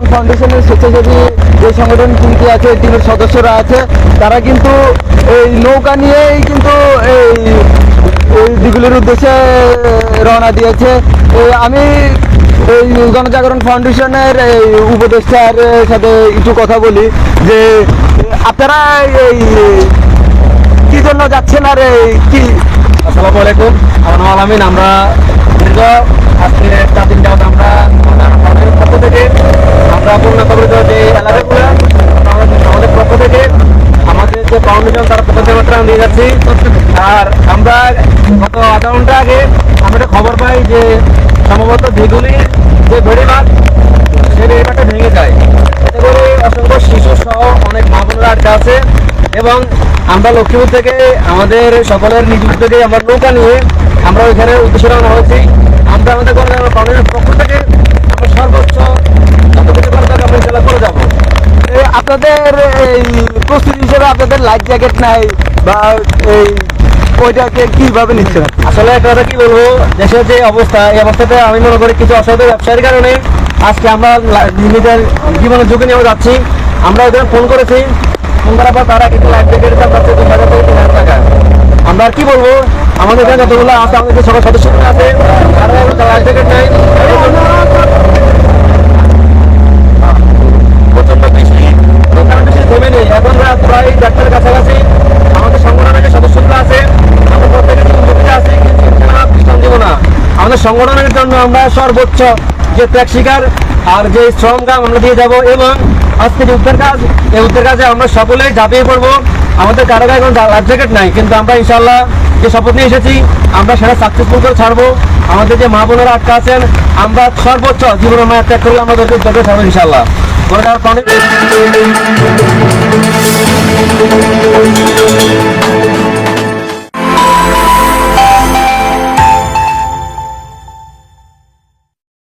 ফাউন্ডেশনের স্বেচ্ছাসেবী যে সংগঠন কিন্তু আছে, টিমের সদস্যরা আছে, তারা কিন্তু এই নৌকা নিয়েই কিন্তু এই এই দিগুলির উদ্দেশ্যে রওনা দিয়েছে। আমি এই গণজাগরণ ফাউন্ডেশনের এই উপদেষ্টার সাথে একটু কথা বলি যে, আপনারা এই কি জন্য যাচ্ছেন আর এই কি? আসসালামু আলাইকুম। আমার নাম আমরা দীর্ঘ আজকে চার দিন যাবত আমরা আমাদের পক্ষ থেকে আমরা পূর্ণ কবিত যে এলাকাগুলো আমাদের- আমাদের পক্ষ থেকে আমাদের যে ফাউন্ডেশন তার থেকে মাত্রা নিয়ে যাচ্ছি। আর আমরা গত আধা ঘণ্টা আগে আমরা খবর পাই যে সম্ভবত দিগুলি যে বেড়িবাঁধ সেই বেড়িবাঁধটা ভেঙে যায়। এতে করে অসংখ্য শিশু সহ অনেক মা বোনেরা আটকা আছে এবং আমরা লক্ষ্মীপুর থেকে আমাদের সকলের নিজ উদ্যোগে আমরা নৌকা নিয়ে আমরা ওইখানে উদ্দেশ্যে রওনা হয়েছি আমরা আমাদের ফাউন্ডেশনের পক্ষ থেকে আমরা সর্বোচ্চ যত কিছু করা দরকার আমরা ইনশাল্লাহ করে যাব। আপনাদের এই প্রস্তুতি হিসেবে আপনাদের লাইফ জ্যাকেট নাই বা ওইটাকে আসলে বলব যে অবস্থা, এই অবস্থাতে আমি মনে করি কিছু অসাধু ব্যবসায়ীর কারণে আজকে আমরা নিজেদের জীবনের ঝুঁকি নিয়ে যাচ্ছি। আমরা ওদের ফোন করেছি। ফোন করার পর তারা কিন্তু টাকা। আমরা কি বলব, আমাদের এখানে যতগুলো আছে, আমাদের সকল সদস্যগুলো আছে তারা লাইফ প্রচণ্ড বৃষ্টি দোকান বেশি থেমে নেই এখন রাত প্রায় চারটার কাছাকাছি আমাদের সংগঠনের যে সদস্যগুলো আছে আমরা প্রত্যেকে উদ্যোগীরা আছি কিন্তু আমরা বিশ্রাম দেবো না আমাদের সংগঠনের জন্য আমরা সর্বোচ্চ যে ত্যাগ শিকার আর যে শ্রম কাম আমরা দিয়ে যাব এবং আজকে যে উদ্ধার কাজ, এই উদ্ধার কাজে আমরা সকলেই ঝাঁপিয়ে পড়ব। আমাদের কারও গায়ে কোনো লাইফ জ্যাকেট নাই, কিন্তু আমরা ইনশাল্লাহ যে শপথ নিয়ে এসেছি, আমরা সেটা সাকসেসফুল করে ছাড়বো। আমাদের যে মা বোনেরা আটকা আছেন, আমরা সর্বোচ্চ জীবনের মায়া ত্যাগ করে আমাদেরকে উদ্ধার করে ছাড়বো ইনশাল্লাহ